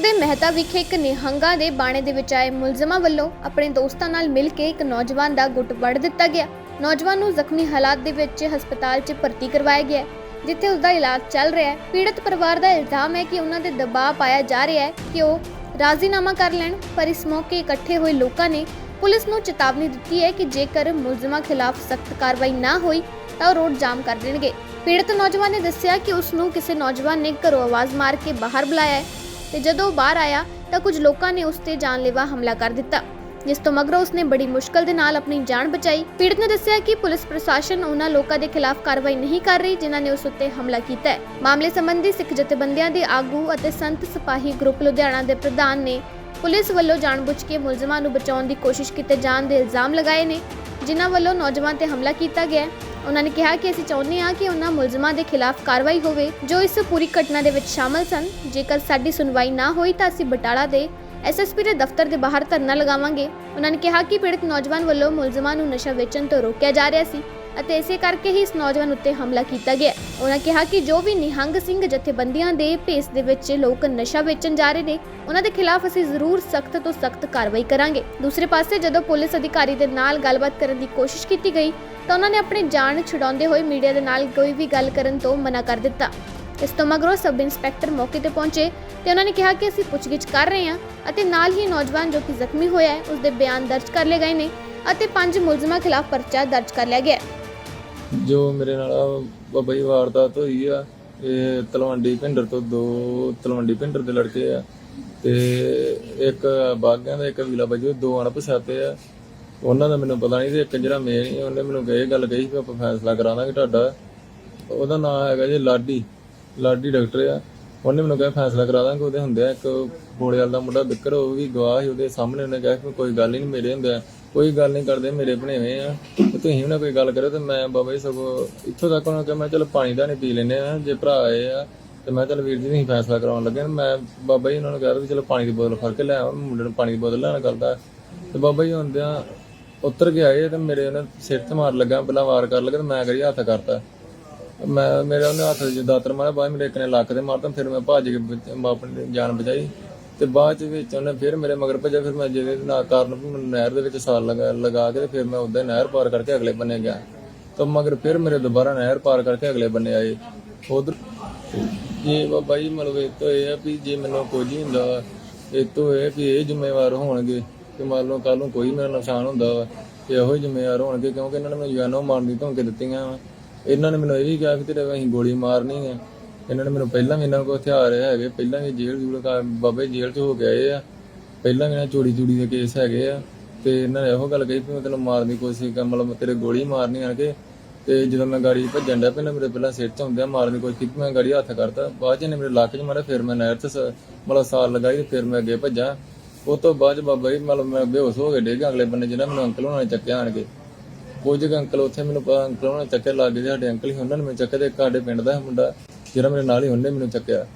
ਦੇ ਮਹਿਤਾ ਵਿਖੇ ਇੱਕ ਨਿਹੰਗਾਂ ਦੇ ਬਾਣੇ ਦੇ ਵਿੱਚ ਆਏ ਮੁਲਜ਼ਮਾਂ ਵੱਲੋਂ ਆਪਣੇ ਦੋਸਤਾਂ ਨਾਲ ਮਿਲ ਕੇ ਇੱਕ ਨੌਜਵਾਨ ਦਾ ਗੁੱਟ ਵੱਢ ਦਿੱਤਾ ਗਿਆ। ਨੌਜਵਾਨ ਨੂੰ ਜ਼ਖਮੀ ਹਾਲਾਤ ਦੇ ਵਿੱਚ ਹਸਪਤਾਲ 'ਚ ਭਰਤੀ ਕਰਵਾਇਆ ਗਿਆ, ਜਿੱਥੇ ਉਸ ਦਾ ਇਲਾਜ ਚੱਲ ਰਿਹਾ ਹੈ। ਪੀੜਤ ਪਰਿਵਾਰ ਦਾ ਇਲਜ਼ਾਮ ਹੈ ਕਿ ਉਹਨਾਂ ਦੇ ਦਬਾਅ ਪਾਇਆ ਜਾ ਰਿਹਾ ਹੈ ਕਿ ਉਹ ਰਾਜ਼ੀਨਾਮਾ ਕਰ ਲੈਣ, ਪਰ ਇਸ ਮੌਕੇ ਇਕੱਠੇ ਹੋਏ ਲੋਕਾਂ ਨੇ ਪੁਲਿਸ ਨੂੰ ਚੇਤਾਵਨੀ ਦਿੱਤੀ ਹੈ ਕਿ ਜੇਕਰ ਮੁਲਜ਼ਮਾਂ ਖਿਲਾਫ ਸਖਤ ਕਾਰਵਾਈ ਨਾ ਹੋਈ, ਤਾਂ ਉਹ ਰੋਡ ਜਾਮ ਕਰ ਦੇਣਗੇ। ਪੀੜਤ ਨੌਜਵਾਨ ਨੇ ਦੱਸਿਆ ਕਿ ਉਸ ਨੂੰ ਕਿਸੇ ਨੌਜਵਾਨ ਨੇ ਘਰੋਂ ਆਵਾਜ਼ ਮਾਰ ਕੇ ਬਾਹਰ ਬੁਲਾਇਆ ਹੈ। ਤੇ ਜਦੋਂ ਬਾਹਰ ਆਇਆ ਤਾਂ ਕੁਝ ਲੋਕਾਂ ਨੇ ਉਸ ਤੇ ਜਾਨਲੇਵਾ ਹਮਲਾ ਕਰ ਦਿੱਤਾ। ਜਿਸ ਤੋਂ ਮਗਰੋਂ ਉਸਨੇ ਬੜੀ ਮੁਸ਼ਕਲ ਦੇ ਨਾਲ ਆਪਣੀ ਜਾਨ ਬਚਾਈ। ਪੀੜਤ ਨੇ ਦੱਸਿਆ ਕਿ ਪੁਲਿਸ ਪ੍ਰਸ਼ਾਸਨ ਉਹਨਾਂ ਲੋਕਾਂ ਦੇ ਖਿਲਾਫ ਕਾਰਵਾਈ ਨਹੀਂ ਕਰ ਰਹੀ ਜਿਨ੍ਹਾਂ ਨੇ ਉਸ ਉੱਤੇ ਹਮਲਾ ਕੀਤਾ ਹੈ। ਮਾਮਲੇ ਸੰਬੰਧੀ ਸਿੱਖ ਜਥੇਬੰਦੀਆਂ ਦੇ ਆਗੂ ਅਤੇ ਸੰਤ ਸਿਪਾਹੀ ਗਰੁੱਪ ਲੁਧਿਆਣਾ ਦੇ ਪ੍ਰਧਾਨ ਨੇ ਪੁਲਿਸ ਵੱਲੋਂ ਜਾਣਬੁੱਝ ਕੇ ਮੁਲਜ਼ਮਾਂ ਨੂੰ ਬਚਾਉਣ ਦੀ ਕੋਸ਼ਿਸ਼ ਕੀਤੇ ਜਾਣ ਦੇ ਇਲਜ਼ਾਮ ਲਗਾਏ ਨੇ, ਜਿਨ੍ਹਾਂ ਵੱਲੋਂ ਨੌਜਵਾਨ ਤੇ ਹਮਲਾ ਕੀਤਾ ਗਿਆ ਉਹਨਾਂ ਨੇ ਕਿਹਾ ਕਿ ਅਸੀਂ ਚਾਹੁੰਦੇ ਹਾਂ ਕਿ ਉਹਨਾਂ ਮੁਲਜ਼ਮਾਂ ਦੇ ਖਿਲਾਫ ਕਾਰਵਾਈ ਹੋਵੇ, ਜੋ ਇਸ ਪੂਰੀ ਘਟਨਾ ਦੇ ਵਿੱਚ ਸ਼ਾਮਲ ਸਨ। ਜੇਕਰ ਸਾਡੀ ਸੁਣਵਾਈ ਨਾ ਹੋਈ ਤਾਂ ਅਸੀਂ ਬਟਾਲਾ ਦੇ ਐਸਐਸਪੀ ਦੇ ਦਫ਼ਤਰ ਦੇ ਬਾਹਰ ਧਰਨਾ ਲਗਾਵਾਂਗੇ। ਉਹਨਾਂ ਨੇ ਕਿਹਾ ਕਿ ਪੀੜਤ ਨੌਜਵਾਨ ਵੱਲੋਂ ਮੁਲਜ਼ਮਾਂ ਨੂੰ ਨਸ਼ਾ ਵੇਚਣ ਤੋਂ ਰੋਕਿਆ ਜਾ ਰਿਹਾ ਸੀ। ਅਤੇ ਇਸੇ ਕਰਕੇ ਹੀ ਇਸ ਨੌਜਵਾਨ ਉੱਤੇ ਹਮਲਾ ਕੀਤਾ ਗਿਆ। ਉਹਨਾਂ ਕਿਹਾ ਕਿ ਜੋ ਵੀ ਨਿਹੰਗ ਸਿੰਘ ਜਥੇਬੰਦੀਆਂ ਦੇ ਭੇਸ ਦੇ ਵਿੱਚ ਲੋਕ ਨਸ਼ਾ ਵੇਚਣ ਜਾ ਰਹੇ ਨੇ ਉਹਨਾਂ ਦੇ ਖਿਲਾਫ ਅਸੀਂ ਜ਼ਰੂਰ ਸਖਤ ਤੋਂ ਸਖਤ ਕਾਰਵਾਈ ਕਰਾਂਗੇ। ਦੂਸਰੇ ਪਾਸੇ ਜਦੋਂ ਪੁਲਿਸ ਅਧਿਕਾਰੀ ਦੇ ਨਾਲ ਗੱਲਬਾਤ ਕਰਨ ਦੀ ਕੋਸ਼ਿਸ਼ ਕੀਤੀ ਗਈ, ਤਾਂ ਉਹਨਾਂ ਨੇ ਆਪਣੀ ਜਾਨ ਛੁਡਾਉਂਦੇ ਹੋਏ ਮੀਡੀਆ ਦੇ ਨਾਲ ਕੋਈ ਵੀ ਗੱਲ ਕਰਨ ਤੋਂ ਮਨਾ ਕਰ ਦਿੱਤਾ। ਇਸ ਤੋਂ ਮਗਰੋਂ ਸਬ ਇੰਸਪੈਕਟਰ ਮੌਕੇ ਤੇ ਪਹੁੰਚੇ ਤੇ ਉਹਨਾਂ ਨੇ ਕਿਹਾ ਕਿ ਅਸੀਂ ਪੁੱਛਗਿੱਛ ਕਰ ਰਹੇ ਹਾਂ ਅਤੇ ਨਾਲ ਹੀ ਨੌਜਵਾਨ ਜੋ ਕਿ ਜ਼ਖਮੀ ਹੋਇਆ ਹੈ ਉਸ ਦੇ ਬਿਆਨ ਦਰਜ ਕਰ ਲਏ ਗਏ ਨੇ ਅਤੇ ਪੰਜ ਮੁਲਜ਼ਮਾਂ ਖਿਲਾਫ ਪਰਚਾ ਦਰਜ ਕਰ ਲਿਆ ਗਿਆ ਹੈ। ਜੋ ਮੇਰੇ ਨਾਲ ਬਾਬਾ ਜੀ ਵਾਰਦਾਤ ਹੋਈ ਆ, ਇਹ ਤਲਵੰਡੀ ਭਿੰਡਰ ਤੋਂ ਦੋ ਤਲਵੰਡੀ ਭਿੰਡਰ ਦੇ ਲੜਕੇ ਆ ਤੇ ਇੱਕ ਬਾਗਿਆਂ ਦਾ, ਇੱਕ ਵੀਲਾ ਬਾਜੂ, ਦੋ ਅਣਪਛਾਤੇ ਆ। ਉਹਨਾਂ ਦਾ ਮੈਨੂੰ ਪਤਾ ਨਹੀਂ ਤੇ ਇੱਕ ਜਿਹੜਾ ਮੇਨ ਹੀ ਉਹਨੇ ਮੈਨੂੰ ਇਹ ਗੱਲ ਕਹੀ ਵੀ ਆਪਾਂ ਫੈਸਲਾ ਕਰਾ ਦਾਂਗੇ ਤੁਹਾਡਾ। ਉਹਦਾ ਨਾਮ ਹੈਗਾ ਜੀ ਲਾਡੀ ਲਾਡੀ ਡਾਕਟਰ ਆ। ਉਹਨੇ ਮੈਨੂੰ ਕਿਹਾ ਫੈਸਲਾ ਕਰਾ ਦਾਂਗੇ, ਉਹਦੇ ਹੁੰਦੇ ਆ ਇੱਕ ਬੋੜੇ ਵਾਲਾ ਦਾ ਮੁੰਡਾ ਬਿੱਕਰ, ਉਹ ਵੀ ਗਵਾਹ ਸੀ, ਉਹਦੇ ਸਾਹਮਣੇ ਉਹਨੇ ਕਿਹਾ ਕਿ ਕੋਈ ਗੱਲ ਹੀ ਨਹੀਂ, ਮੇਰੇ ਹੁੰਦੇ ਆ ਕੋਈ ਗੱਲ ਨਹੀਂ ਕਰਦੇ, ਮੇਰੇ ਬਣੇਵੇਂ ਆ। ਤੇ ਤੁਸੀਂ ਵੀ ਨਾ ਕੋਈ ਗੱਲ ਕਰੋ ਤੇ ਮੈਂ ਬਾਬਾ ਜੀ ਸਗੋਂ ਇੱਥੋਂ ਤੱਕ ਉਹਨਾਂ ਕਿਹਾ ਮੈਂ ਚਲ ਪਾਣੀ ਦਾ ਨਹੀਂ ਪੀ ਲੈਨੇ ਆ, ਜੇ ਭਰਾ ਆਏ ਆ ਤੇ ਮੈਂ ਚਲ ਵੀਰ ਜੀ ਨਹੀਂ ਫੈਸਲਾ ਕਰਾਉਣ ਲੱਗੇ ਮੈਂ ਬਾਬਾ ਜੀ ਉਹਨਾਂ ਨੂੰ ਕਿਹਾ ਵੀ ਚਲੋ ਪਾਣੀ ਦੀ ਬੋਤਲ ਫੜ ਕੇ ਲੈ ਆਓ, ਮੁੰਡੇ ਨੂੰ ਪਾਣੀ ਦੀ ਬੋਤਲ ਲੈਣ ਕਰਦਾ। ਤੇ ਬਾਬਾ ਜੀ ਹੁੰਦਿਆਂ ਉੱਤਰ ਕੇ ਆਏ ਤੇ ਮੇਰੇ ਉਹਨੇ ਸਿਰ ਤੇ ਮਾਰ ਲੱਗਾ, ਪਹਿਲਾਂ ਵਾਰ ਕਰ ਲੱਗਾ ਤੇ ਮੈਂ ਕਰੀ ਹੱਥ ਕਰਤਾ। ਮੈਂ, ਮੇਰੇ ਉਹਨੇ ਹੱਥ 'ਚ ਦਾਤਰ ਮਾਰਿਆ, ਬਾਅਦ ਮੇਰੇ ਇੱਕ ਨੇ ਲੱਕ ਤੇ ਮਾਰਤਾ, ਫਿਰ ਮੈਂ ਭੱਜ ਕੇ ਆਪਣੀ ਜਾਨ ਬਚਾਈ। ਤੇ ਬਾਅਦ ਚ ਵਿੱਚ ਉਹਨੇ ਫਿਰ ਮੇਰੇ ਮਗਰ ਭੱਜਿਆ ਫਿਰ ਮੈਂ ਜਿਹਦੇ ਨਾ ਕਾਰਨ ਵੀ ਮੈਨੂੰ ਨਹਿਰ ਦੇ ਵਿੱਚ ਸਾਲ ਲਗਾ ਲਗਾ ਕੇ ਤੇ ਫਿਰ ਮੈਂ ਉਦਾਂ ਨਹਿਰ ਪਾਰ ਕਰਕੇ ਅਗਲੇ ਬੰਨੇ ਗਿਆ। ਤਾਂ ਮਗਰ ਫਿਰ ਮੇਰੇ ਦੁਬਾਰਾ ਨਹਿਰ ਪਾਰ ਕਰਕੇ ਅਗਲੇ ਬੰਨੇ ਆਏ। ਉਧਰ ਜੇ ਬਾਬਾ ਜੀ ਮਤਲਬ ਇਹ ਤੋਂ ਇਹ ਆ ਵੀ ਜੇ ਮੈਨੂੰ ਕੁਝ ਹੀ ਹੁੰਦਾ ਵਾ, ਇਹ ਤੋਂ ਇਹ ਵੀ ਇਹ ਜ਼ਿੰਮੇਵਾਰ ਹੋਣਗੇ ਕਿ ਮੰਨ ਲਓ ਕੱਲ ਨੂੰ ਕੋਈ ਮੇਰਾ ਨੁਕਸਾਨ ਹੁੰਦਾ ਵਾ ਤੇ ਇਹੋ ਹੀ ਜ਼ਿੰਮੇਵਾਰ ਹੋਣਗੇ ਕਿਉਂਕਿ ਇਹਨਾਂ ਨੇ ਮੈਨੂੰ ਜਾਨੋਂ ਮਾਰਨ ਦੀ ਧਮਕੀ ਦਿੱਤੀਆਂ ਵਾ। ਇਹਨਾਂ ਨੇ ਮੈਨੂੰ ਇਹ ਵੀ ਕਿਹਾ ਵੀ ਤੇਰੇ ਅਸੀਂ ਗੋਲੀ ਮਾਰਨੀ ਹੈ ਇਹਨਾਂ ਨੇ ਮੈਨੂੰ ਪਹਿਲਾਂ ਵੀ ਇਹਨਾਂ ਕੋਲ ਹਥਿਆਰ ਹੈਗੇ, ਪਹਿਲਾਂ ਵੀ ਜੇਲ੍ਹ ਜੂਲ ਕਾ ਬਾਬੇ ਜੇਲ੍ਹ 'ਚ ਹੋ ਕੇ ਆਏ ਆ। ਪਹਿਲਾਂ ਵੀ ਇਹਨਾਂ ਚੋਰੀ ਚੂੜੀ ਦੇ ਕੇਸ ਹੈਗੇ ਆ ਤੇ ਇਹਨਾਂ ਨੇ ਇਹੋ ਗੱਲ ਕਹੀ ਵੀ ਮੈਂ ਤੈਨੂੰ ਮਾਰਨ ਦੀ ਕੋਸ਼ਿਸ਼ ਕਰ ਮਤਲਬ ਤੇਰੇ ਗੋਲੀ ਮਾਰਨੀ ਆ ਕੇ ਤੇ ਜਦੋਂ ਮੈਂ ਗਾੜੀ ਭੱਜਣ ਡਿਆ ਪਹਿਲਾਂ ਮੇਰੇ ਪਹਿਲਾਂ ਸਿਰ 'ਚ ਹੁੰਦਿਆ ਮਾਰਨ ਦੀ ਕੋਸ਼ਿਸ਼ ਕੀਤੀ, ਮੈਂ ਗਾੜੀ ਹੱਥ ਕਰਤਾ। ਬਾਅਦ 'ਚ ਇਹਨੇ ਮੇਰੇ ਲੱਕ 'ਚ ਮਾਰਿਆ, ਫਿਰ ਮੈਂ ਨਹਿਰ 'ਚ ਸ- ਮਤਲਬ ਸਾਲ ਲਗਾਈ ਤੇ ਫਿਰ ਮੈਂ ਅੱਗੇ ਭੱਜਾ। ਉਹ ਤੋਂ ਬਾਅਦ 'ਚ ਬਾਬਾ ਜੀ, ਮਤਲਬ ਮੈਂ ਬੇਹੋਸ਼ ਹੋ ਕੇ ਡਿੱਗ ਅਗਲੇ ਬੰਨੇ ਜਿਹਨਾਂ ਮੈਨੂੰ ਅੰਕਲ ਹੋਣਾ ਨੇ ਚੱਕਿਆ ਆਣ ਕੇ। ਕੁਝ ਕੁ ਅੰਕਲ ਉੱਥੇ ਮੈਨੂੰ ਪਤਾ, ਅੰਕਲ ਉਹਨਾਂ ਨੇ ਚੱਕੇ ਲੱਗ ਗਏ ਸਾਡੇ ਅੰਕਲ ਹੀ, ਉਹਨਾਂ ਨੇ ਮੈਨੂੰ ਚੱਕੇ ਤੇ ਇੱਕ ਸਾਡੇ ਪਿੰਡ ਦਾ ਮੁੰਡਾ, ਜਿਹੜਾ ਮੇਰੇ ਨਾਲ ਹੀ, ਉਹਨੇ ਮੈਨੂੰ ਚੱਕਿਆ।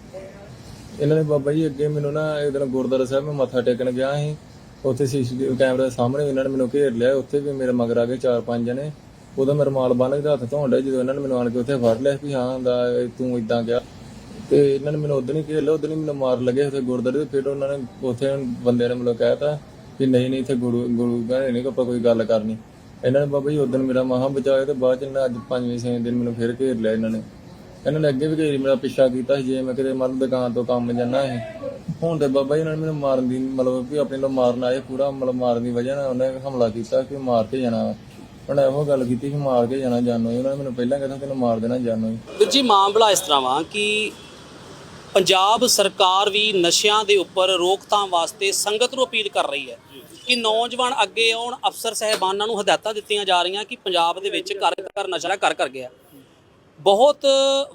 ਇਹਨਾਂ ਨੇ ਬਾਬਾ ਜੀ ਅੱਗੇ ਮੈਨੂੰ ਨਾ ਇੱਕ ਦਿਨ ਗੁਰਦੁਆਰਾ ਸਾਹਿਬ ਮੈਂ ਮੱਥਾ ਟੇਕਣ ਗਿਆ ਸੀ। ਉੱਥੇ ਸੀਸੀਟੀਵੀ ਕੈਮਰੇ ਦੇ ਸਾਹਮਣੇ ਵੀ ਇਹਨਾਂ ਨੇ ਮੈਨੂੰ ਘੇਰ ਲਿਆ, ਉੱਥੇ ਵੀ ਮੇਰੇ ਮਗਰ ਆ ਗਏ ਚਾਰ ਪੰਜ ਜਣੇ। ਉਦੋਂ ਮੈਂ ਰੁਮਾਲ ਬੰਨ ਕੇ ਹੱਥ ਧੋਣ ਡਿਆ ਜਦੋਂ ਇਹਨਾਂ ਨੇ ਮੈਨੂੰ ਆਣ ਕੇ ਉੱਥੇ ਫੜ ਲਿਆ ਵੀ ਹਾਂ ਦਾ ਤੂੰ ਇਦਾਂ ਗਿਆ ਤੇ ਇਹਨਾਂ ਨੇ ਮੈਨੂੰ ਉਦੋਂ ਹੀ ਘੇਰ ਲਿਆ ਉਦੋਂ ਹੀ ਮੈਨੂੰ ਮਾਰ ਲੱਗੇ ਉੱਥੇ ਗੁਰਦੁਆਰੇ ਤੇ, ਫਿਰ ਉਹਨਾਂ ਨੇ ਉੱਥੇ ਬੰਦੇ ਨੇ ਮੈਨੂੰ ਕਹਿਤਾ ਕਿ ਨਹੀਂ ਨਹੀਂ, ਇੱਥੇ ਗੁਰੂ ਗੁਰੂ ਕਹਿੰਦੇ ਨਹੀਂ ਆਪਾਂ ਕੋਈ ਗੱਲ ਕਰਨੀ। ਇਹਨਾਂ ਨੇ ਬਾਬਾ ਜੀ ਉਦੋਂ ਮੇਰਾ ਮਹਾ ਬਚਾਇਆ ਤੇ ਬਾਅਦ ਚ ਇਹਨਾਂ ਅੱਜ ਪੰਜਵੇਂ ਛੇਵੇਂ ਦਿਨ ਮੈਨੂੰ ਫਿਰ ਘੇਰ ਲਿਆ ਇਹਨਾਂ ਨੇ। ਇਹਨਾਂ ਨੇ ਅੱਗੇ ਵੀ ਘੇਰੀ ਮੇਰਾ ਪਿੱਛਾ ਕੀਤਾ ਸੀ, ਜੇ ਮੈਂ ਕਿਤੇ ਮਤਲਬ ਦੁਕਾਨ ਤੋਂ ਕੰਮ ਜਾਣਾ ਸੀ। ਹੁਣ ਤੇ ਬਾਬਾ ਜੀ ਇਹਨਾਂ ਨੇ ਮੈਨੂੰ ਮਾਰਨ ਦੀ ਮਤਲਬ ਕਿ ਆਪਣੇ ਨੂੰ ਮਾਰਨ ਆਏ, ਪੂਰਾ ਮਤਲਬ ਮਾਰਨ ਦੀ ਵਜ੍ਹਾ ਨਾਲ ਉਹਨੇ ਹਮਲਾ ਕੀਤਾ ਕਿ ਮਾਰ ਕੇ ਜਾਣਾ ਵਾ। ਉਹਨੇ ਇਹੋ ਗੱਲ ਕੀਤੀ ਕਿ ਮਾਰ ਕੇ ਜਾਣਾ ਜਾਨੋ ਉਹਨਾਂ ਨੇ ਮੈਨੂੰ ਪਹਿਲਾਂ ਕਹਿੰਦਾ ਤੈਨੂੰ ਮਾਰ ਦੇਣਾ ਜਾਨੋ ਹੀ। ਮਾਮਲਾ ਇਸ ਤਰ੍ਹਾਂ ਵਾ ਕਿ ਪੰਜਾਬ ਸਰਕਾਰ ਵੀ ਨਸ਼ਿਆਂ ਦੇ ਉੱਪਰ ਰੋਕਥਾਮ ਵਾਸਤੇ ਸੰਗਤ ਨੂੰ ਅਪੀਲ ਕਰ ਰਹੀ ਹੈ ਕਿ ਨੌਜਵਾਨ ਅੱਗੇ ਆਉਣ ਅਫਸਰ ਸਹਿਬਾਨਾਂ ਨੂੰ ਹਦਾਇਤਾਂ ਦਿੱਤੀਆਂ ਜਾ ਰਹੀਆਂ ਕਿ ਪੰਜਾਬ ਦੇ ਵਿੱਚ ਘਰ ਘਰ ਨਸ਼ਾ ਕਰ ਕਰ ਗਿਆ। ਬਹੁਤ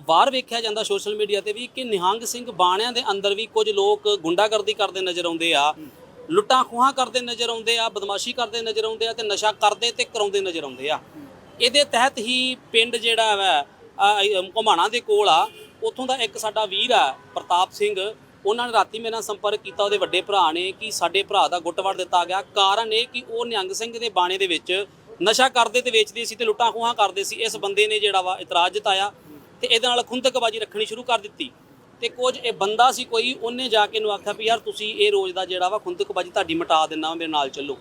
ਵਾਰ ਵੇਖਿਆ ਜਾਂਦਾ ਸੋਸ਼ਲ ਮੀਡੀਆ ਤੇ ਵੀ ਕਿ ਨਿਹੰਗ ਸਿੰਘ ਬਾਣਿਆਂ ਦੇ ਅੰਦਰ ਵੀ ਕੁਝ ਲੋਕ ਗੁੰਡਾਗਰਦੀ ਕਰਦੇ ਨਜ਼ਰ ਆਉਂਦੇ ਆ ਲੁੱਟਾਂ ਖੋਹਾਂ ਕਰਦੇ ਨਜ਼ਰ ਆਉਂਦੇ ਆ ਬਦਮਾਸ਼ੀ ਕਰਦੇ ਨਜ਼ਰ ਆਉਂਦੇ ਆ ਤੇ ਨਸ਼ਾ ਕਰਦੇ ਤੇ ਕਰਾਉਂਦੇ ਨਜ਼ਰ ਆਉਂਦੇ ਆ। ਇਹਦੇ ਤਹਿਤ ਹੀ ਪਿੰਡ ਜਿਹੜਾ ਵਾ ਘੁਮਾਣਾ ਦੇ ਕੋਲ ਆ ਉੱਥੋਂ ਦਾ ਇੱਕ ਸਾਡਾ ਵੀਰ ਆ, ਪ੍ਰਤਾਪ ਸਿੰਘ। ਉਹਨਾਂ ਨੇ ਰਾਤੀ ਮੇਰੇ ਨਾਲ ਸੰਪਰਕ ਕੀਤਾ, ਉਹਦੇ ਵੱਡੇ ਭਰਾ ਨੇ ਕਿ ਸਾਡੇ ਭਰਾ ਦਾ ਗੁੱਟ ਵੜ ਦਿੱਤਾ ਗਿਆ। ਕਾਰਨ ਇਹ ਕਿ ਉਹ ਨਿਹੰਗ ਸਿੰਘ ਦੇ ਬਾਣੇ ਦੇ ਵਿੱਚ ਨਸ਼ਾ ਕਰਦੇ ਤੇ ਵੇਚਦੇ ਸੀ ਤੇ ਲੁੱਟਾਂ ਖੋਹਾਂ ਕਰਦੇ ਸੀ। ਇਸ ਬੰਦੇ ਨੇ ਜਿਹੜਾ ਵਾ ਇਤਰਾਜ਼ ਜਤਾਇਆ ਤੇ ਇਹਦੇ ਨਾਲ ਖੁੰਦਕਬਾਜੀ ਰੱਖਣੀ ਸ਼ੁਰੂ ਕਰ ਦਿੱਤੀ। ਤੇ ਕੁਝ ਇਹ ਬੰਦਾ ਸੀ ਕੋਈ, ਉਹਨੇ ਜਾ ਕੇ ਨੂੰ ਆਖਿਆ ਵੀ ਯਾਰ ਤੁਸੀਂ ਇਹ ਰੋਜ਼ ਦਾ ਜਿਹੜਾ ਵਾ ਖੁੰਦਕਬਾਜੀ ਤੁਹਾਡੀ ਮਿਟਾ ਦਿੰਨਾ ਮੇਰੇ ਨਾਲ ਚੱਲੋ।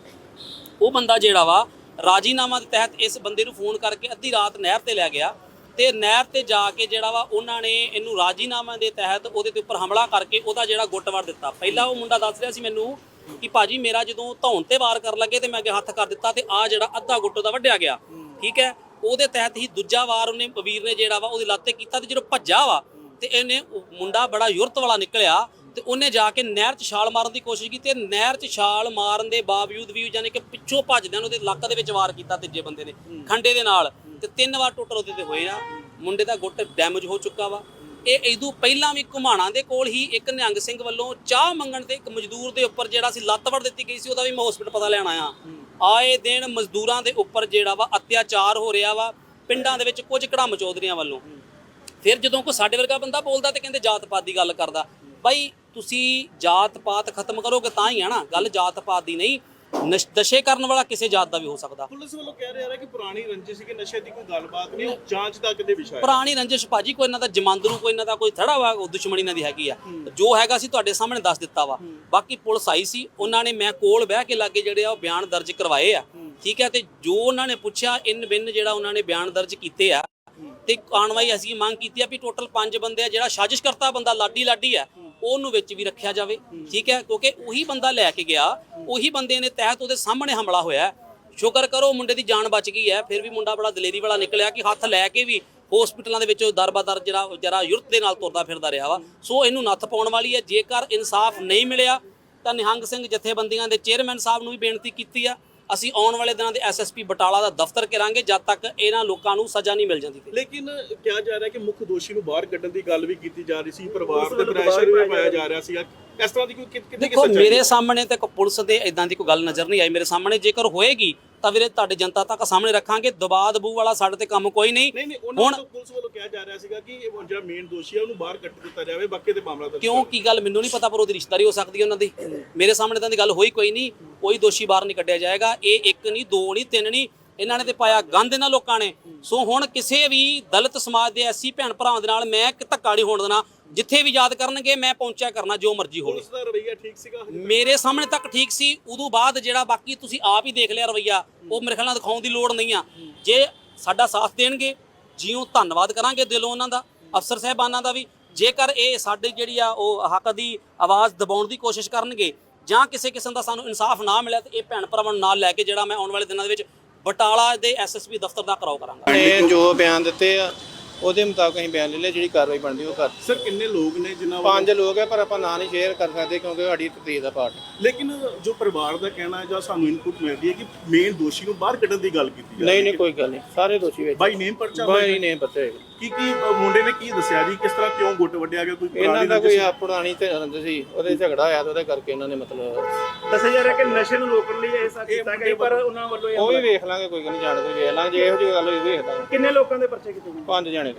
ਉਹ ਬੰਦਾ ਜਿਹੜਾ ਵਾ ਰਾਜੀਨਾਮਾ ਦੇ ਤਹਿਤ ਇਸ ਬੰਦੇ ਨੂੰ ਫੋਨ ਕਰਕੇ ਅੱਧੀ ਰਾਤ ਨਹਿਰ ਤੇ ਲੈ ਗਿਆ। ਤੇ ਨਹਿਰ ਤੇ ਜਾ ਕੇ ਜਿਹੜਾ ਵਾ ਉਹਨਾਂ ਨੇ ਇਹਨੂੰ ਰਾਜੀਨਾਮਾ ਦੇ ਤਹਿਤ ਉਹਦੇ ਤੇ ਉੱਪਰ ਹਮਲਾ ਕਰਕੇ ਉਹਦਾ ਜਿਹੜਾ ਗੁੱਟ ਵੜ ਦਿੱਤਾ। ਪਹਿਲਾਂ ਉਹ ਮੁੰਡਾ ਦੱਸ ਰਿਹਾ ਸੀ ਮੈਨੂੰ ਕਿ ਭਾਜੀ ਮੇਰਾ ਜਦੋਂ ਧੌਣ ਤੇ ਵਾਰ ਕਰਨ ਲੱਗੇ ਤੇ ਮੈਂ ਅੱਗੇ ਹੱਥ ਕਰ ਦਿੱਤਾ ਤੇ ਆ ਜਿਹੜਾ ਅੱਧਾ ਗੁੱਟ ਉਹਦਾ ਵੱਢਿਆ ਗਿਆ। ਠੀਕ ਹੈ? ਉਹਦੇ ਤਹਿਤ ਹੀ ਦੂਜਾ ਵਾਰ ਉਹਨੇ ਵੀਰ ਨੇ ਜਿਹੜਾ ਵਾ ਉਹਦੀ ਲੱਤ ਤੇ ਕੀਤਾ ਤੇ ਜਦੋਂ ਭੱਜਾ ਵਾ ਤੇ ਇਹਨੇ ਮੁੰਡਾ ਬੜਾ ਯੁਰਤ ਵਾਲਾ ਨਿਕਲਿਆ ਤੇ ਉਹਨੇ ਜਾ ਕੇ ਨਹਿਰ 'ਚ ਛਾਲ ਮਾਰਨ ਦੀ ਕੋਸ਼ਿਸ਼ ਕੀਤੀ ਤੇ ਨਹਿਰ 'ਚ ਛਾਲ ਮਾਰਨ ਦੇ ਬਾਵਜੂਦ ਵੀ ਯਾਨੀ ਕਿ ਪਿੱਛੋਂ ਭੱਜਦਿਆਂ ਨੂੰ ਉਹਦੇ ਲੱਕ ਦੇ ਵਿੱਚ ਵਾਰ ਕੀਤਾ ਤੀਜੇ ਬੰਦੇ ਨੇ, ਖੰਡੇ ਦੇ ਨਾਲ। ਤੇ ਤਿੰਨ ਵਾਰ ਟੋਟਲ ਉਹਦੇ ਤੇ ਹੋਏ ਆ। ਮੁੰਡੇ ਦਾ ਗੁੱਟ ਡੈਮੇਜ ਹੋ ਚੁੱਕਾ ਵਾ। ਇਹ ਇਦੋਂ ਪਹਿਲਾਂ ਵੀ ਘੁਮਾਣਾ ਦੇ ਕੋਲ ਹੀ ਇੱਕ ਨਿਹੰਗ ਸਿੰਘ ਵੱਲੋਂ ਚਾਹ ਮੰਗਣ ਤੇ ਇੱਕ ਮਜ਼ਦੂਰ ਦੇ ਉੱਪਰ ਜਿਹੜਾ ਸੀ ਲੱਤ ਵੜ ਦਿੱਤੀ ਗਈ ਸੀ, ਉਹਦਾ ਵੀ ਮੈਂ ਹਸਪੀਟਲ ਪਤਾ ਲੈਣ ਆਇਆ। ਆਏ ਦਿਨ ਮਜ਼ਦੂਰਾਂ ਦੇ ਉੱਪਰ ਜਿਹੜਾ ਵਾ ਅਤਿਆਚਾਰ ਹੋ ਰਿਹਾ ਵਾ, ਪਿੰਡਾਂ ਦੇ ਵਿੱਚ ਕੁਝ ਕੜਾਮ ਚੌਧਰੀਆਂ ਵੱਲੋਂ। ਫਿਰ ਜਦੋਂ ਕੋਈ ਸਾਡੇ ਵਰਗਾ ਬੰਦਾ ਬੋਲਦਾ ਤੇ ਕਹਿੰਦੇ ਜਾਤ ਪਾਤ ਦੀ ਗੱਲ ਕਰਦਾ। ਬਾਈ, ਤੁਸੀਂ ਜਾਤ ਪਾਤ ਖਤਮ ਕਰੋਗੇ ਤਾਂ ਹੀ ਹੈ ਨਾ, ਗੱਲ ਜਾਤ ਪਾਤ ਦੀ ਨਹੀਂ। ਨਸ਼- ਨਸ਼ੇ ਕਰਨ ਵਾਲਾ ਕਿਸੇ ਜਾਤ ਦਾ ਵੀ ਹੋ ਸਕਦਾ। ਪੁਲਿਸ ਵੱਲੋਂ ਕਹਿ ਰਿਹਾ ਹੈ ਕਿ ਪੁਰਾਣੀ ਰੰਜਿਸ਼ ਸੀ ਕਿ ਨਸ਼ੇ ਦੀ ਕੋਈ ਗੱਲਬਾਤ ਨਹੀਂ ਉਹ ਜਾਂਚ ਦੇ ਵਿਸ਼ਾ ਹੈ? ਪੁਰਾਣੀ ਰੰਜਿਸ਼ ਭਾਜੀ ਕੋਈ ਇਹਨਾਂ ਦਾ ਜਮਾਂਦਰੂ ਕੋਈ ਇਹਨਾਂ ਦਾ ਕੋਈ ਥੜਾ ਵਾ ਉਹ ਦੁਸ਼ਮਣੀ ਇਹਨਾਂ ਦੀ ਹੈਗੀ ਆ। ਜੋ ਹੈਗਾ ਸੀ ਤੁਹਾਡੇ ਸਾਹਮਣੇ ਦੱਸ ਦਿੱਤਾ ਵਾ। ਬਾਕੀ ਪੁਲਿਸ ਆਈ ਸੀ ਉਹਨਾਂ ਨੇ ਮੈਂ ਕੋਲ ਬਹਿ ਕੇ ਲਾਗੇ ਜਿਹੜੇ ਆ ਉਹ ਬਿਆਨ ਦਰਜ ਕਰਵਾਏ ਆ। ਠੀਕ ਹੈ ਤੇ ਜੋ ਉਹਨਾਂ ਨੇ ਪੁੱਛਿਆ ਇਨ ਬਿਨ ਜਿਹੜਾ ਉਹਨਾਂ ਨੇ ਬਿਆਨ ਦਰਜ ਕੀਤੇ ਆ ਤੇ ਕਾਰਵਾਈ ਅਸੀਂ ਮੰਗ ਕੀਤੀ ਆ ਵੀ ਟੋਟਲ 5 ਬੰਦੇ ਆ ਜਿਹੜਾ ਸਾਜ਼ਿਸ਼ ਕਰਤਾ ਬੰਦਾ ਲਾਡੀ ਲਾਡੀ ਆ ਉਹਨੂੰ ਵਿੱਚ ਵੀ ਰੱਖਿਆ ਜਾਵੇ ਠੀਕ ਹੈ? ਕਿਉਂਕਿ ਉਹੀ ਬੰਦਾ ਲੈ ਕੇ ਗਿਆ ਉਹੀ ਬੰਦੇ ਨੇ ਤਹਿਤ ਉਹਦੇ ਸਾਹਮਣੇ ਹਮਲਾ ਹੋਇਆ। ਸ਼ੁਕਰ ਕਰੋ ਮੁੰਡੇ ਦੀ ਜਾਨ ਬਚ ਗਈ ਹੈ ਫਿਰ ਵੀ ਮੁੰਡਾ ਬੜਾ ਦਲੇਰੀ ਵਾਲਾ ਨਿਕਲਿਆ ਕਿ ਹੱਥ ਲੈ ਕੇ ਵੀ ਹਸਪੀਟਲਾਂ ਦੇ ਵਿੱਚ ਦਰਬਾਦਰ ਜਿਹੜਾ ਜਰਾ ਯੁਰਤ ਦੇ ਨਾਲ ਤੁਰਦਾ ਫਿਰਦਾ ਰਿਹਾ ਵਾ। ਸੋ ਇਹਨੂੰ ਨੱਥ ਪਾਉਣ ਵਾਲੀ ਹੈ ਜੇਕਰ ਇਨਸਾਫ ਨਹੀਂ ਮਿਲਿਆ ਤਾਂ ਨਿਹੰਗ ਸਿੰਘ ਜਥੇਬੰਦੀਆਂ ਦੇ ਚੇਅਰਮੈਨ ਸਾਹਿਬ ਨੂੰ ਵੀ ਬੇਨਤੀ ਕੀਤੀ ਆ ਅਸੀਂ ਆਉਣ ਵਾਲੇ ਦਿਨਾਂ ਦੇ ਐਸਐਸਪੀ ਬਟਾਲਾ ਦਾ ਦਫ਼ਤਰ ਕਰਾਂਗੇ ਜਦ ਤੱਕ ਇਹਨਾਂ ਲੋਕਾਂ ਨੂੰ ਸਜ਼ਾ ਨਹੀਂ ਮਿਲ ਜਾਂਦੀ ਲੇਕਿਨ ਕਿਹਾ ਜਾ ਰਿਹਾ ਕਿ ਮੁੱਖ ਦੋਸ਼ੀ ਨੂੰ ਬਾਹਰ ਕੱਢਣ ਦੀ ਗੱਲ ਵੀ ਕੀਤੀ ਜਾ ਰਹੀ ਸੀ ਪਰਿਵਾਰ ਤੇ ਪ੍ਰੈਸ਼ਰ ਵੀ ਪਾਇਆ ਜਾ ਰਿਹਾ ਸੀਗਾ। ਇਸ ਤਰ੍ਹਾਂ ਦੀ ਕੋਈ ਕਿ- ਕਿੰਨੀ ਦੇਖੋ ਕਿ ਸੱਚਾਈ ਮੇਰੇ ਸਾਹਮਣੇ ਤੇ ਕੋਈ ਪੁਲਿਸ ਦੇ ਇਦਾਂ ਦੀ ਕੋਈ ਗੱਲ ਨਜ਼ਰ ਨਹੀਂ ਆਈ। ਮੇਰੇ ਸਾਹਮਣੇ ਜੇਕਰ ਹੋਏਗੀ ਤਾਂ ਵੀਰੇ ਤੁਹਾਡੇ ਜਨਤਾ ਤੱਕ ਸਾਹਮਣੇ ਰੱਖਾਂਗੇ। ਦਬਾਅ ਦਬੂ ਵਾਲਾ ਸਾਡੇ ਤੇ ਕੰਮ ਕੋਈ ਨਹੀਂ। ਨਹੀਂ ਉਹਨਾਂ ਪੁਲਿਸ ਵੱਲੋਂ ਕਿਹਾ ਜਾ ਰਿਹਾ ਸੀਗਾ ਕਿ ਇਹ ਜਿਹੜਾ ਮੇਨ ਦੋਸ਼ੀ ਹੈ ਉਹਨੂੰ ਬਾਹਰ ਕੱਢ ਦਿੱਤਾ ਜਾਵੇ ਬਾਕੀ ਤੇ ਮਾਮਲਾ ਦਰਜ ਕਿਉਂ? ਕੀ ਗੱਲ? ਮੈਨੂੰ ਨਹੀਂ ਪਤਾ ਪਰ ਉਹਦੀ ਰਿਸ਼ਤੇਦਾਰੀ ਹੋ ਸਕਦੀ ਹੈ ਉਹਨਾਂ ਦੀ। ਮੇਰੇ ਸਾਹਮਣੇ ਤਾਂ ਦੀ ਗੱਲ ਹੋਈ ਕੋਈ ਨਹੀਂ। ਕੋਈ ਦੋਸ਼ੀ ਬਾਹਰ ਨਹੀਂ ਕੱਢਿਆ ਜਾਏਗਾ। ਇਹ ਇੱਕ ਨਹੀਂ ਦੋ ਨਹੀਂ ਤਿੰਨ ਨਹੀਂ। ਇਹਨਾਂ ਨੇ ਤੇ ਪਾਇਆ ਗੰਦ ਇਹਨਾਂ ਲੋਕਾਂ ਨੇ। ਸੋ ਹੁਣ ਕਿਸੇ ਵੀ ਦਲਿਤ ਸਮਾਜ ਦੇ ਐਸੀ ਭੈਣ ਭਰਾਵਾਂ ਦੇ ਨਾਲ ਮੈਂ ਇੱਕ ਧੱਕਾ ਨਹੀਂ ਹੋਣ ਦੇਣਾ। ਜਿੱਥੇ ਵੀ ਯਾਦ ਕਰਨਗੇ ਮੈਂ ਪਹੁੰਚਿਆ ਕਰਨਾ ਜੋ ਮਰਜ਼ੀ ਹੋਵੇ। ਪੁਲਿਸ ਦਾ ਰਵੱਈਆ ਠੀਕ ਸੀਗਾ? ਮੇਰੇ ਸਾਹਮਣੇ ਤੱਕ ਠੀਕ ਸੀ। ਉਦੋਂ ਬਾਅਦ ਜਿਹੜਾ ਬਾਕੀ ਤੁਸੀਂ ਆਪ ਹੀ ਦੇਖ ਲਿਆ ਰਵਈਆ ਉਹ ਮੇਰੇ ਖਿਆਲ ਨਾਲ ਦਿਖਾਉਣ ਦੀ ਲੋੜ ਨਹੀਂ ਆ। ਜੇ ਸਾਡਾ ਸਾਥ ਦੇਣਗੇ ਜਿਉਂ ਧੰਨਵਾਦ ਕਰਾਂਗੇ ਦਿਲੋਂ ਉਹਨਾਂ ਦਾ ਅਫਸਰ ਸਾਹਿਬਾਨਾਂ ਦਾ ਵੀ। ਜੇਕਰ ਇਹ ਸਾਡੀ ਜਿਹੜੀ ਆ ਉਹ ਹੱਕ ਦੀ ਆਵਾਜ਼ ਦਬਾਉਣ ਦੀ ਕੋਸ਼ਿਸ਼ ਕਰਨਗੇ ਜਾਂ ਕਿਸੇ ਕਿਸਮ ਦਾ ਸਾਨੂੰ ਇਨਸਾਫ ਨਾ ਮਿਲਿਆ ਤੇ ਇਹ ਭੈਣ ਭਰਾਵਾਂ ਨੂੰ ਨਾਲ ਲੈ ਕੇ ਜਿਹੜਾ ਮੈਂ ਆਉਣ ਵਾਲੇ ਦਿਨਾਂ ਦੇ ਵਿੱਚ ਬਟਾਲਾ ਦੇ ਐਸਐਸਪੀ ਦਫ਼ਤਰ ਦਾ ਕਰਾਓ ਕਰਾਂਗਾ। ਜੋ ਬਿਆਨ ਦਿੱਤੇ ਆ ਉਹਦੇ ਮੁਤਾਬਕ ਅਸੀਂ ਬਿਆਨ ਲੈ ਲਿਆ ਜਿਹੜੀ ਕਾਰਵਾਈ ਬਣਦੀ ਉਹ ਕਰ। ਸਰ ਕਿੰਨੇ ਲੋਕ ਨੇ ਜਿਨ੍ਹਾਂ ਪੰਜ ਲੋਕ ਹੈ ਪਰ ਆਪਾਂ ਨਾਂ ਨਹੀਂ ਸ਼ੇਅਰ ਕਰ ਸਕਦੇ ਕਿਉਂਕਿ ਸਾਡੀ ਤਫਤੀਸ਼ ਦਾ ਪਾਰਟ ਲੇਕਿਨ ਜੋ ਪਰਿਵਾਰ ਦਾ ਕਹਿਣਾ ਹੈ ਜਾਂ ਸਾਨੂੰ ਇਨਪੁਟ ਮਿਲਦੀ ਹੈ ਕਿ ਮੇਨ ਦੋਸ਼ੀ ਨੂੰ ਬਾਹਰ ਕੱਢਣ ਦੀ ਗੱਲ ਕੀਤੀ ਜਾ ਨਹੀਂ ਰਹੀ ਨਹੀਂ ਕੋਈ ਗੱਲ ਨਹੀਂ। ਸਾਰੇ ਦੋਸ਼ੀ ਵਿੱਚ ਬਾਈ ਨੇਮ ਪਰਚਾ ਬਾਈ ਨਹੀਂ ਪਤਾ ਹੈਗਾ। ਕੀ ਕੀ ਮੁੰਡੇ ਨੇ ਕੀ ਦੱਸਿਆ ਜੀ? ਕਿਸ ਤਰ੍ਹਾਂ ਕਿਉਂ ਗੁੱਟ ਵੱਢਿਆ ਗਿਆ? ਕੋਈ ਇਹਨਾਂ ਪੁਰਾਣੀ ਦਾ ਕੋਈ ਆ ਪੁਰਾਣੀ ਤੇ ਰੰਜ ਸੀ ਉਹਦੇ ਝਗੜਾ ਹੋਇਆ ਤੇ ਉਹਦੇ ਕਰਕੇ ਇਹਨਾਂ ਨੇ ਮਤਲਬ ਦੱਸਿਆ ਜਾ ਰਿਹਾ ਕਿ ਨਸ਼ੇ ਨੂੰ ਰੋਕਣ ਲਈ ਇਹ ਸਭ ਕੀਤਾ ਗਿਆ ਪਰ ਉਹਨਾਂ ਵੱਲੋਂ ਇਹ ਉਹ ਵੀ ਵੇਖ ਲਾਂਗੇ ਕੋਈ ਗੱਲ ਨਹੀਂ ਜਾਣ ਕੇ ਵੇਖ ਲਾਂਗੇ ਜੇ ਇਹੋ ਜਿਹੀ ਗੱਲ ਹੋਈ ਵੇਖ ਲਾਂਗੇ। ਕਿੰਨੇ ਲੋਕਾਂ ਦੇ ਪਰਚੇ ਕੀਤੇ ਗਏ? ਪੰਜ ਜਾਣੇ